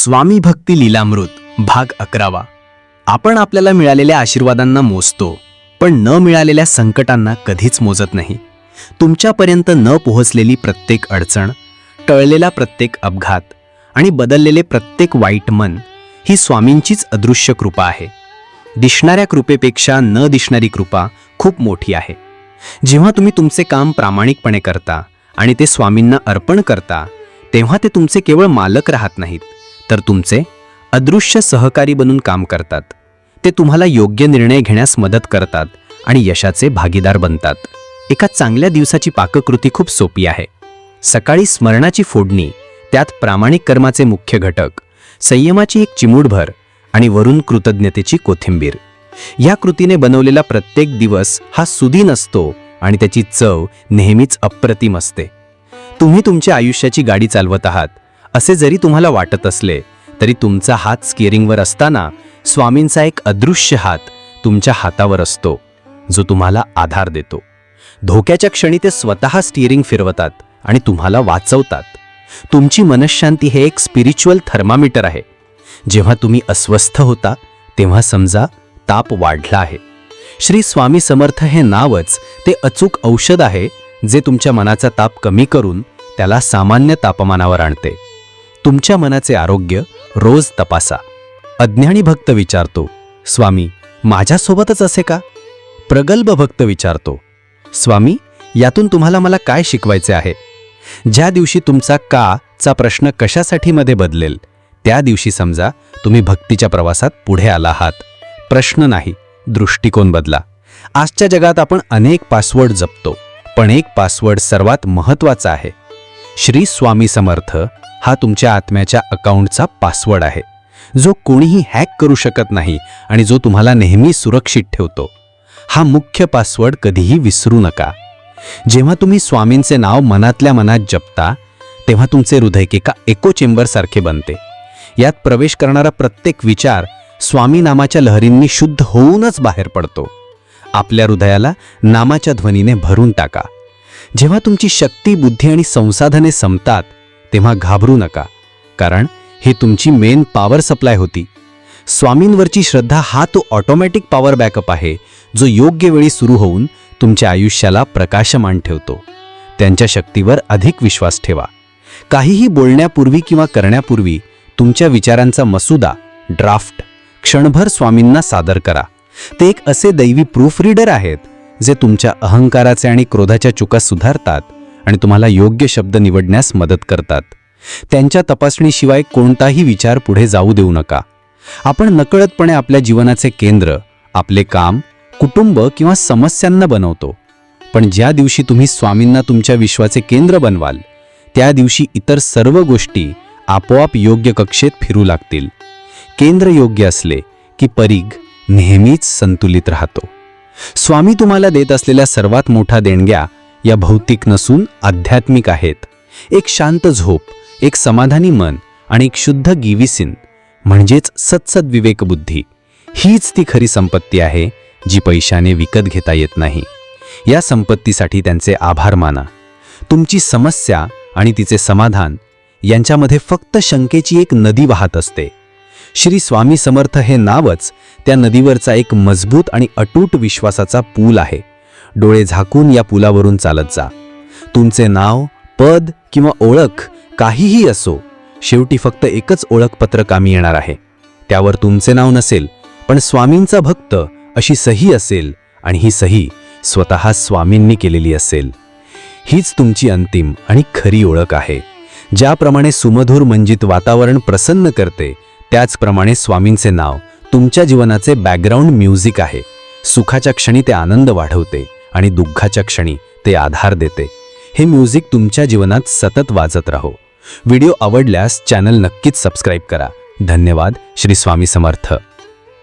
स्वामी भक्ती लीलामृत भाग अकरावा. आपण आपल्याला मिळालेल्या आशीर्वादांना मोजतो पण न मिळालेल्या संकटांना कधीच मोजत नाही. तुमच्यापर्यंत न पोहोचलेली प्रत्येक अडचण टळलेला प्रत्येक अपघात आणि बदललेले प्रत्येक वाईट मन ही स्वामींचीच अदृश्य कृपा आहे. दिसणाऱ्या कृपेपेक्षा न दिसणारी कृपा खूप मोठी आहे. जेव्हा तुम्ही तुमचे काम प्रामाणिकपणे करता आणि ते स्वामींना अर्पण करता तेव्हा ते तुमचे केवळ मालक राहत नाहीत. तर तुमचे अदृश्य सहकारी बनून काम करतात. ते तुम्हाला योग्य निर्णय घेण्यास मदत करतात आणि यशाचे भागीदार बनतात. एका चांगल्या दिवसाची पाककृती खूप सोपी आहे. सकाळी स्मरणाची फोडणी त्यात प्रामाणिक कर्माचे मुख्य घटक संयमाची एक चिमूडभर आणि वरून कृतज्ञतेची कोथिंबीर. या कृतीने बनवलेला प्रत्येक दिवस हा सुदीन असतो आणि त्याची चव नेहमीच अप्रतिम असते. तुम्ही तुमच्या आयुष्याची गाडी चालवत आहात असे जरी तुम्हाला वाटत असले तरी तुमचा हात स्किअरिंगवर असताना स्वामींचा एक अदृश्य हात तुमच्या हातावर असतो जो तुम्हाला आधार देतो. धोक्याच्या क्षणी ते स्वतः स्टिअरिंग फिरवतात आणि तुम्हाला वाचवतात. तुमची मनशांती हे एक स्पिरिच्युअल थर्मामीटर आहे. जेव्हा तुम्ही अस्वस्थ होता तेव्हा समजा ताप वाढला आहे. श्री स्वामी समर्थ हे नावच ते अचूक औषध आहे जे तुमच्या मनाचा ताप कमी करून त्याला सामान्य तापमानावर आणते. तुमच्या मनाचे आरोग्य रोज तपासा. अज्ञानी भक्त विचारतो स्वामी माझ्यासोबतच असे का? प्रगल्भ भक्त विचारतो स्वामी यातून तुम्हाला मला काय शिकवायचे आहे? ज्या दिवशी तुमचा का चा प्रश्न कशासाठी मध्ये बदलेल त्या दिवशी समजा तुम्ही भक्तीच्या प्रवासात पुढे आला आहात. प्रश्न नाही दृष्टिकोन बदला. आजच्या जगात आपण अनेक पासवर्ड जपतो पण एक पासवर्ड सर्वात महत्त्वाचा आहे. श्री स्वामी समर्थ हा तुमच्या आत्म्याच्या अकाउंटचा पासवर्ड आहे. जो कोणीही हॅक करू शकत नाही आणि जो तुम्हाला नेहमी सुरक्षित ठेवतो. हा मुख्य पासवर्ड कधीही विसरू नका. जेव्हा तुम्ही स्वामींचे नाव मनातल्या मनात जपता तेव्हा तुमचे हृदय एका एको चेंबरसारखे बनते. यात प्रवेश करणारा प्रत्येक विचार स्वामी नामाच्या लहरींनी शुद्ध होऊनच बाहेर पडतो. आपल्या हृदयाला नामाच्या ध्वनीने भरून टाका. जेव्हा तुमची शक्ती बुद्धी आणि संसाधने संपतात तेव्हा घाबरू नका कारण ही तुमची मेन पॉवर सप्लाय होती. स्वामींवरची श्रद्धा हा तो ऑटोमॅटिक पॉवर बॅकअप आहे जो योग्य वेळी सुरू होऊन तुमच्या आयुष्याला प्रकाशमान ठेवतो. त्यांच्या शक्तीवर अधिक विश्वास ठेवा. काहीही बोलण्यापूर्वी किंवा करण्यापूर्वी तुमच्या विचारांचा मसुदा ड्राफ्ट क्षणभर स्वामींना सादर करा. ते एक असे दैवी प्रूफ रीडर आहेत जे तुमच्या अहंकाराचे आणि क्रोधाच्या चुका सुधारतात. आणि तुम्हाला योग्य शब्द निवडण्यास मदत करतात. त्यांच्या तपासणीशिवाय कोणताही विचार पुढे जाऊ देऊ नका. आपण नकळतपणे आपल्या जीवनाचे केंद्र आपले काम कुटुंब किंवा समस्यांना बनवतो. पण ज्या दिवशी तुम्ही स्वामींना तुमच्या विश्वाचे केंद्र बनवाल त्या दिवशी इतर सर्व गोष्टी आपोआप योग्य कक्षेत फिरू लागतील. केंद्र योग्य असले की परीघ नेहमीच संतुलित राहतो. स्वामी तुम्हाला देत असलेल्या सर्वात मोठा देणग्या या भौतिक नसून आध्यात्मिक आहेत. एक शांत झोप एक समाधानी मन आणि एक शुद्ध गिविसिन म्हणजेच सत्सद विवेकबुद्धी हीच ती खरी संपत्ती आहे जी पैशाने विकत घेता येत नाही. या संपत्तीसाठी त्यांचे आभार माना. तुमची समस्या आणि तिचे समाधान यांच्यामध्ये फक्त शंकेची एक नदी वाहत असते. श्री स्वामी समर्थ हे नावच त्या नदीवरचा एक मजबूत आणि अटूट विश्वासाचा पूल आहे. डोळे झाकून या पुलावरून चालत जा. तुमचे नाव पद किंवा ओळख काहीही असो शेवटी फक्त एकच ओळखपत्र कामी येणार आहे. त्यावर तुमचे नाव नसेल पण स्वामींचा भक्त अशी सही असेल आणि ही सही स्वतः स्वामींनी केलेली असेल. हीच तुमची अंतिम आणि खरी ओळख आहे. ज्याप्रमाणे सुमधुर मंजित वातावरण प्रसन्न करते त्याचप्रमाणे स्वामींचे नाव तुमच्या जीवनाचे बॅकग्राऊंड म्युझिक आहे. सुखाच्या क्षणी ते आनंद वाढवते. आणि दुःखाच्या क्षणी ते आधार देते. हे म्युझिक तुमच्या जीवनात सतत वाजत राहो. व्हिडिओ आवडल्यास चॅनल नक्कीच सबस्क्राईब करा. धन्यवाद. श्री स्वामी समर्थ.